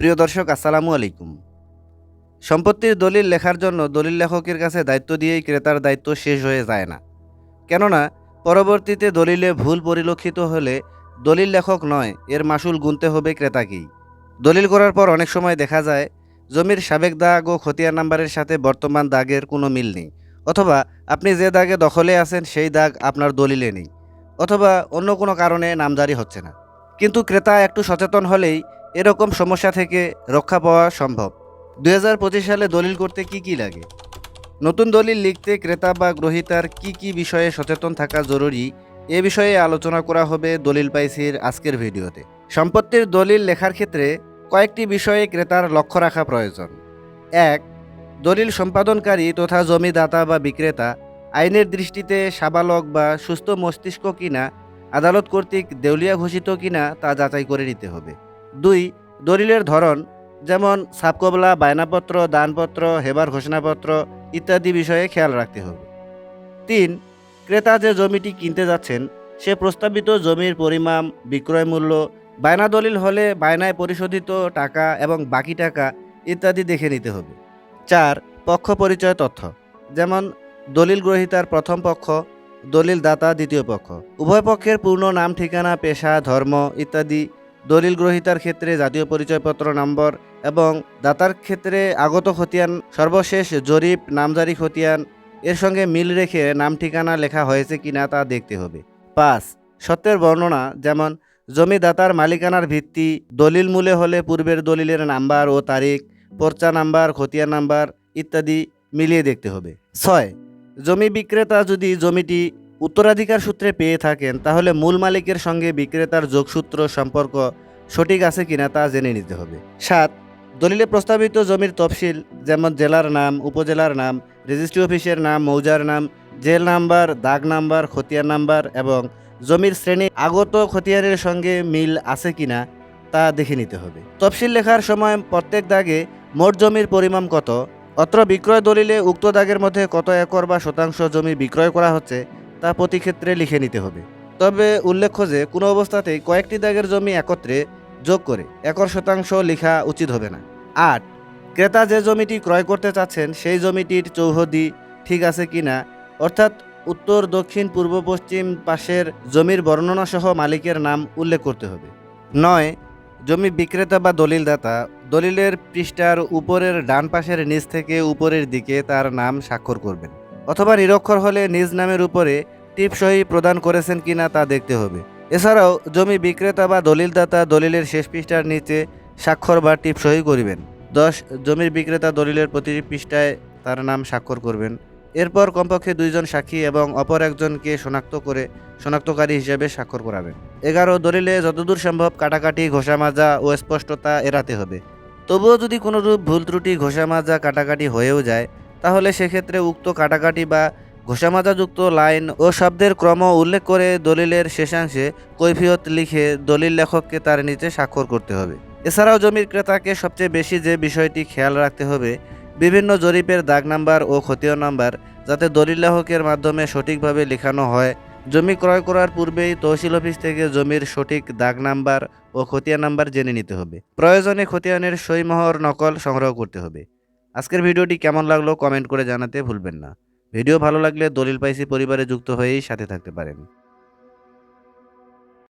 প্রিয় দর্শক, আসসালামু আলাইকুম। সম্পত্তির দলিল লেখার জন্য দলিল লেখকের কাছে দায়িত্ব দিয়েই ক্রেতার দায়িত্ব শেষ হয়ে যায় না। কেননা, পরবর্তীতে দলিলে ভুল পরিলক্ষিত হলে দলিল লেখক নয়, এর মাসুল গুনতে হবে ক্রেতাকেই। দলিল করার পর অনেক সময় দেখা যায়, জমির সাবেক দাগ ও খতিয়ান নাম্বারের সাথে বর্তমান দাগের কোনো মিল নেই। অথবা আপনি যে দাগে দখলে আছেন, সেই দাগ আপনার দলিলে নেই। অথবা অন্য কোনো কারণে নামজারি হচ্ছে না। কিন্তু ক্রেতা একটু সচেতন হলেই এরকম সমস্যা থেকে রক্ষা পাওয়া সম্ভব। দুই হাজার পঁচিশ সালে দলিল করতে কি কি লাগে? নতুন দলিল লিখতে ক্রেতা বা গ্রহীতার কি কি বিষয়ে সচেতন থাকা জরুরি? এ বিষয়ে আলোচনা করা হবে দলিল পাইসির আজকের ভিডিওতে। সম্পত্তির দলিল লেখার ক্ষেত্রে কয়েকটি বিষয়ে ক্রেতার লক্ষ্য রাখা প্রয়োজন। এক, দলিল সম্পাদনকারী তথা জমিদাতা বা বিক্রেতা আইনের দৃষ্টিতে সাবালক বা সুস্থ মস্তিষ্ক কিনা, আদালত কর্তৃক দেউলিয়া ঘোষিত কিনা তা যাচাই করে নিতে হবে। দুই, দলিলের ধরন, যেমন সাবকবলা বায়নাপত্র, দানপত্র, হেবার ঘোষণাপত্র ইত্যাদি বিষয়ে খেয়াল রাখতে হবে। তিন, ক্রেতা যে জমিটি কিনতে যাচ্ছেন, সে প্রস্তাবিত জমির পরিমাণ, বিক্রয় মূল্য, বায়না দলিল হলে বায়নায় পরিশোধিত টাকা এবং বাকি টাকা ইত্যাদি দেখে নিতে হবে। চার, পক্ষ পরিচয় তথ্য, যেমন দলিল গ্রহীতার প্রথম পক্ষ, দলিল দাতা দ্বিতীয় পক্ষ। উভয় পক্ষের পূর্ণ নাম, ঠিকানা, পেশা, ধর্ম ইত্যাদি দলিল গ্রহীতার ক্ষেত্রে জাতীয় পরিচয়পত্র নম্বর এবং দাতার ক্ষেত্রে আগত খতিয়ান, সর্বশেষ জরিপ, নামজারি খতিয়ান, এর সঙ্গে মিল রেখে নাম ঠিকানা লেখা হয়েছে কিনা তা দেখতে হবে। পাঁচ, সত্যের বর্ণনা, যেমন জমিদাতার মালিকানার ভিত্তি, দলিল মূলে হলে পূর্বের দলিলের নাম্বার ও তারিখ, পর্চা নাম্বার, খতিয়ান নাম্বার ইত্যাদি মিলিয়ে দেখতে হবে। ছয়, জমি বিক্রেতা যদি জমিটি উত্তরাধিকার সূত্রে পেয়ে থাকেন, তাহলে মূল মালিকের সঙ্গে বিক্রেতার যোগসূত্র সম্পর্ক সঠিক আছে কিনা তা জেনে নিতে হবে। সাত, দলিলে প্রস্তাবিত জমির তফসিল যেমন জেলার নাম, উপজেলার নাম, রেজিস্ট্রি অফিসের নাম, মৌজার নাম, জেল নাম্বার, দাগ নাম্বার খতিয়ার নাম্বার এবং জমির শ্রেণি আগত খতিয়ারের সঙ্গে মিল আছে কিনা তা দেখে নিতে হবে। তফসিল লেখার সময় প্রত্যেক দাগে মোট জমির পরিমাণ কত? অত্র বিক্রয় দলিলে উক্ত দাগের মধ্যে কত একর বা শতাংশ জমি বিক্রয় করা হচ্ছে? তা প্রতি ক্ষেত্রে লিখে নিতে হবে। তবে উল্লেখ্য যে, কোনো অবস্থাতেই কয়েকটি দাগের জমি একত্রে যোগ করে একর শতাংশ লেখা উচিত হবে না। আট, ক্রেতা যে জমিটি ক্রয় করতে চাচ্ছেন, সেই জমিটির চৌহদি ঠিক আছে কিনা অর্থাৎ উত্তর, দক্ষিণ, পূর্ব, পশ্চিম পাশের জমির বর্ণনা সহ মালিকের নাম উল্লেখ করতে হবে। নয়, জমি বিক্রেতা বা দলিলদাতা দলিলের পৃষ্ঠার উপরের ডান পাশের নিচ থেকে উপরের দিকে তার নাম স্বাক্ষর করবেন। অথবা নিরক্ষর হলে নিজ নামের উপরে টিপসই প্রদান করেছেন কিনা তা দেখতে হবে। এছাড়াও, জমি বিক্রেতা বা দলিলদাতা দলিলের শেষ পৃষ্ঠার নিচে স্বাক্ষর বা টিপসই করিবেন। দশ, জমির বিক্রেতা দলিলের প্রতিটি পৃষ্ঠায় তার নাম স্বাক্ষর করবেন। এরপর কমপক্ষে দুইজন সাক্ষী এবং অপর একজনকে শনাক্ত করে শনাক্তকারী হিসেবে স্বাক্ষর করাবেন। এগারো, দলিলে যতদূর সম্ভব কাটাকাটি ঘষামাজা ও স্পষ্টতা এড়াতে হবে। তবুও যদি কোনোরূপ ভুল ত্রুটি, ঘষামাজা কাটাকাটি হয়েও যায় তাহলে সেক্ষেত্রে উক্ত কাটাকাটি বা ঘোষামাজাযুক্ত লাইন ও শব্দের ক্রম উল্লেখ করে দলিলের শেষাংশে কৈফিয়ত লিখে দলিল লেখককে তার নিচে স্বাক্ষর করতে হবে। এছাড়াও জমির ক্রেতাকে সবচেয়ে বেশি যে বিষয়টি খেয়াল রাখতে হবে, বিভিন্ন জরিপের দাগ নাম্বার ও খতীয় নাম্বার যাতে দলিল লেখকের মাধ্যমে সঠিকভাবে লেখানো হয়। জমি ক্রয় করার পূর্বেই তহসিল অফিস থেকে জমির সঠিক দাগ নাম্বার ও খতিয়া নাম্বার জেনে নিতে হবে। প্রয়োজনে খতিয়ানের সইমোহর নকল সংগ্রহ করতে হবে। আজকের ভিডিওটি কেমন লাগল কমেন্ট করে জানাতে ভুলবেন না। ভিডিও ভালো লাগলে দলিল পাইসি পরিবারে যুক্ত হয়েই সাথে থাকতে পারেন।